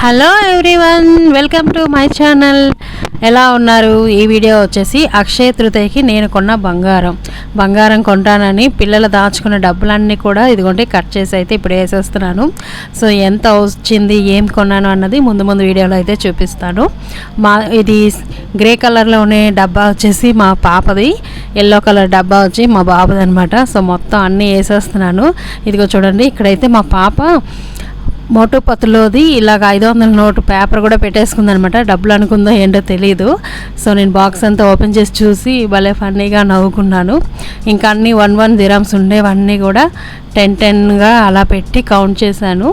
Hello everyone welcome to my channel ఎలా ఉన్నారు? ఈ వీడియో వచ్చేసి అక్షయ తృతీయకి నేను కొన్న బంగారం. బంగారం కొంటానని పిల్లలు దాచుకున్న డబ్బులన్నీ కూడా ఇదిగోండి కట్ చేసి అయితే ఇప్పుడు వేసేస్తున్నాను. సో ఎంత వచ్చింది ఏం కొన్నాను అన్నది ముందు ముందు వీడియోలో అయితే చూపిస్తాను. మా ఇది గ్రే కలర్లో ఉండే డబ్బా వచ్చేసి మా పాపది. ఎల్లో కలర్ డబ్బా వచ్చి మా బాబుది అనమాట సో మొత్తం అన్నీ వేసేస్తున్నాను. ఇదిగో చూడండి ఇక్కడైతే మా పాప మోటో పత్తులోది ఇలాగ ఐదు వందల నోటు పేపర్ కూడా పెట్టేసుకుందనమాట. డబ్బులు అనుకుందో ఏంటో తెలియదు సో నేను బాక్స్ అంతా ఓపెన్ చేసి చూసి భలే ఫన్నీగా నవ్వుకున్నాను. ఇంకా అన్నీ వన్ వన్ దిరామ్స్ ఉండేవన్నీ కూడా టెన్ టెన్గా అలా పెట్టి కౌంట్ చేశాను.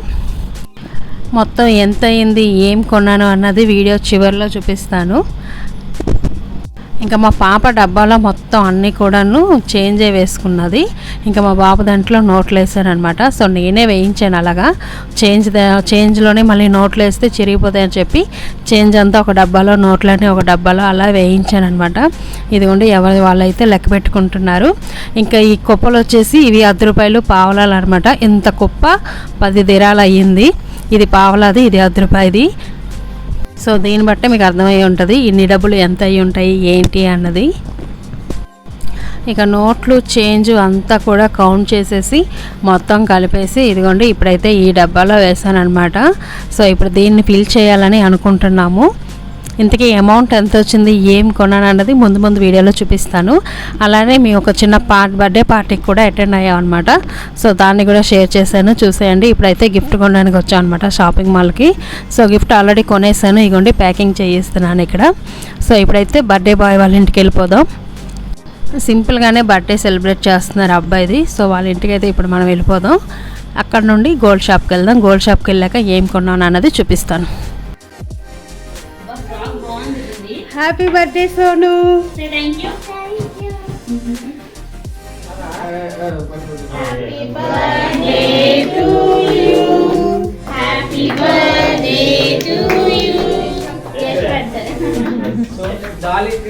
మొత్తం ఎంత అయింది ఏం కొన్నాను అన్నది వీడియో చివరిలో చూపిస్తాను. ఇంకా మా పాప డబ్బాలో మొత్తం అన్నీ కూడాను చేంజ్ వేసుకున్నది. ఇంకా మా బాబు దాంట్లో నోట్లు వేసారనమాట సో నేనే వేయించాను అలాగా. చేంజ్ చేంజ్లోనే మళ్ళీ నోట్లు వేస్తే చిరిగిపోతాయని చెప్పి చేంజ్ అంతా ఒక డబ్బాలో నోట్లని ఒక డబ్బాలో అలా వేయించాను అనమాట ఇదిగోండి ఎవరి వాళ్ళైతే లెక్క పెట్టుకుంటున్నారు. ఇంకా ఈ కుప్పలు వచ్చేసి ఇవి అర్ధ రూపాయలు పావలాలు అనమాట ఇంత కుప్ప పది దిరాలు అయ్యింది. ఇది పావలాది ఇది అర్ధ రూపాయది. సో దీన్ని బట్టే మీకు అర్థమై ఉంటుంది. ఇన్ని డబ్బులు ఎంత అయి ఉంటాయి ఏంటి అన్నది. ఇక నోట్లు చేంజ్ అంతా కూడా కౌంట్ చేసేసి మొత్తం కలిపేసి ఇదిగోండి ఇప్పుడైతే ఈ డబ్బాలో వేసాను అనమాట సో ఇప్పుడు దీన్ని ఫిల్ చేయాలని అనుకుంటున్నాము. ఇంతకీ అమౌంట్ ఎంత వచ్చింది ఏం కొన్నాను అన్నది ముందు ముందు వీడియోలో చూపిస్తాను. అలానే మీ ఒక చిన్న పార్ట్ బర్త్డే పార్టీకి కూడా అటెండ్ అయ్యాం అనమాట సో దాన్ని కూడా షేర్ చేశాను చూసేయండి. ఇప్పుడైతే గిఫ్ట్ కొనడానికి వచ్చాం అనమాట షాపింగ్ మాల్కి సో గిఫ్ట్ ఆల్రెడీ కొనేసాను ఇగోండి ప్యాకింగ్ చేయిస్తున్నాను ఇక్కడ. సో ఇప్పుడైతే బర్త్డే బాయ్ వాళ్ళ ఇంటికి వెళ్ళిపోదాం. సింపుల్గానే బర్త్డే సెలబ్రేట్ చేస్తున్నారు అబ్బాయిది. సో వాళ్ళ ఇంటికి అయితే ఇప్పుడు మనం వెళ్ళిపోదాం. అక్కడ నుండి గోల్డ్ షాప్కి వెళ్దాం. గోల్డ్ షాప్కి వెళ్ళాక ఏం కొన్నాను అన్నది చూపిస్తాను. Happy birthday Sonu Say thank you. Happy birthday to you. Yes, పెడతారు. దాలికి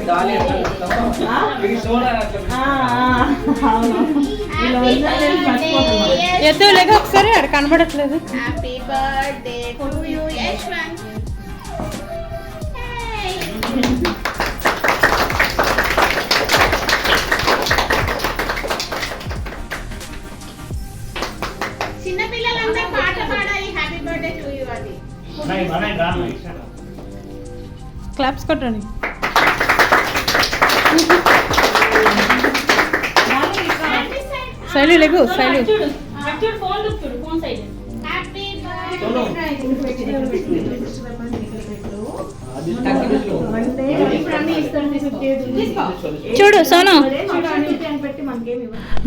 చిన్నపిల్లలందరూ పాట పాడాలి. హ్యాపీ బర్త్డే టు యూ అది క్లాప్స్ కొట్టండి. శైలు లేకు శైలు. చూడు సోను.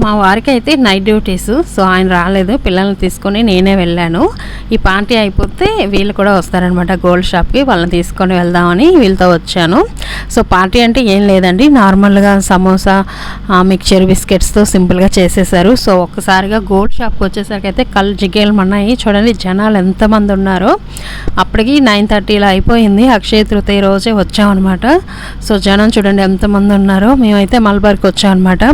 మా వారికి అయితే నైట్ డ్యూటీస్ సో ఆయన రాలేదు. పిల్లల్ని తీసుకొని నేనే వెళ్ళాను. ఈ పార్టీ అయిపోతే వీళ్ళు కూడా వస్తారనమాట గోల్డ్ షాప్కి. వాళ్ళని తీసుకొని వెళ్దామని వీళ్ళతో వచ్చాను. సో పార్టీ అంటే ఏం లేదండి. నార్మల్గా సమోసా మిక్చర్ బిస్కెట్స్తో సింపుల్గా చేసేసారు సో ఒక్కసారిగా గోల్డ్ షాప్కి వచ్చేసరికి అయితే కళ్ళు జిగేలమన్నాయి చూడండి జనాలు ఎంతమంది ఉన్నారో. అప్పటికి నైన్ థర్టీలో అయిపోయింది. అక్షయ తృతీయ రోజే వచ్చామన్నమాట. సో జనం చూడండి ఎంతమంది ఉన్నారో. మేమైతే మలబార్కి వచ్చామన్నమాట.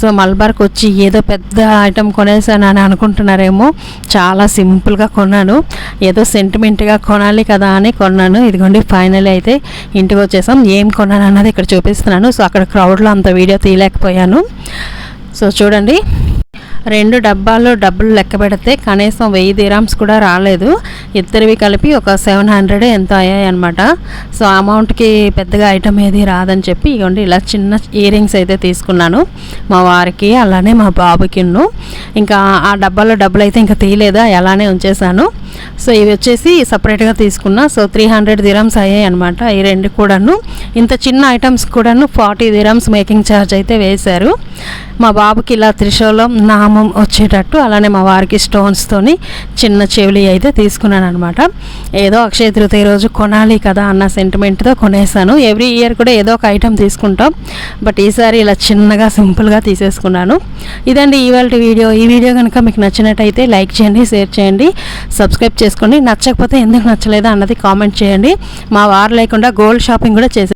సో మల్బార్కి వచ్చి ఏదో పెద్ద ఐటెం కొనేసాను అని అనుకుంటున్నారేమో. చాలా సింపుల్గా కొన్నాను. ఏదో సెంటిమెంట్గా కొనాలి కదా అని కొన్నాను. ఇదిగోండి ఫైనల్ అయితే ఇంటికి వచ్చేసాం. ఏం కొన్నాను అన్నది ఇక్కడ చూపిస్తున్నాను. సో అక్కడ క్రౌడ్లో అంత వీడియో తీయలేకపోయాను. సో చూడండి రెండు డబ్బాల్లో డబ్బులు లెక్క పెడితే కనీసం వెయ్యి దిరామ్స్ కూడా రాలేదు. ఇద్దరివి కలిపి ఒక సెవెన్ హండ్రెడ్ ఎంతో అయ్యాయి అనమాట సో అమౌంట్కి పెద్దగా ఐటమ్ ఏది రాదని చెప్పి ఇవ్వండి ఇలా చిన్న ఇయర్ రింగ్స్ అయితే తీసుకున్నాను. మా వారికి అలానే మా బాబుకిన్ను ఇంకా ఆ డబ్బాలో డబ్బులు అయితే ఇంకా తీయలేదా? అలానే ఉంచేసాను సో ఇవి వచ్చేసి సపరేట్గా తీసుకున్నా. సో త్రీ హండ్రెడ్ దిరమ్స్ అయ్యాయి అనమాట ఈ రెండు కూడాను. ఇంత చిన్న ఐటమ్స్ కూడాను ఫార్టీ దిరమ్స్ మేకింగ్ ఛార్జ్ అయితే వేశారు. మా బాబుకి ఇలా త్రిశూలం నామం వచ్చేటట్టు అలానే మా వారికి స్టోన్స్తోని చిన్న చెవులి అయితే తీసుకున్నాను అనమాట ఏదో అక్షయ తృతీయ రోజు కొనాలి కదా అన్న సెంటిమెంట్తో కొనేసాను ఎవ్రీ ఇయర్ కూడా ఏదో ఒక ఐటెం తీసుకుంటాం. బట్ ఈసారి ఇలా చిన్నగా సింపుల్గా తీసేసుకున్నాను. ఇదండి ఇవాళ వీడియో. ఈ వీడియో కనుక మీకు నచ్చినట్టయితే లైక్ చేయండి షేర్ చేయండి. సబ్స్క్రైబ్ సబ్స్క్రైబ్ చేసుకోండి. నచ్చకపోతే ఎందుకు నచ్చలేదా అన్నది కామెంట్ చేయండి. మా వారు లేకుండా గోల్డ్ షాపింగ్ కూడా చేసే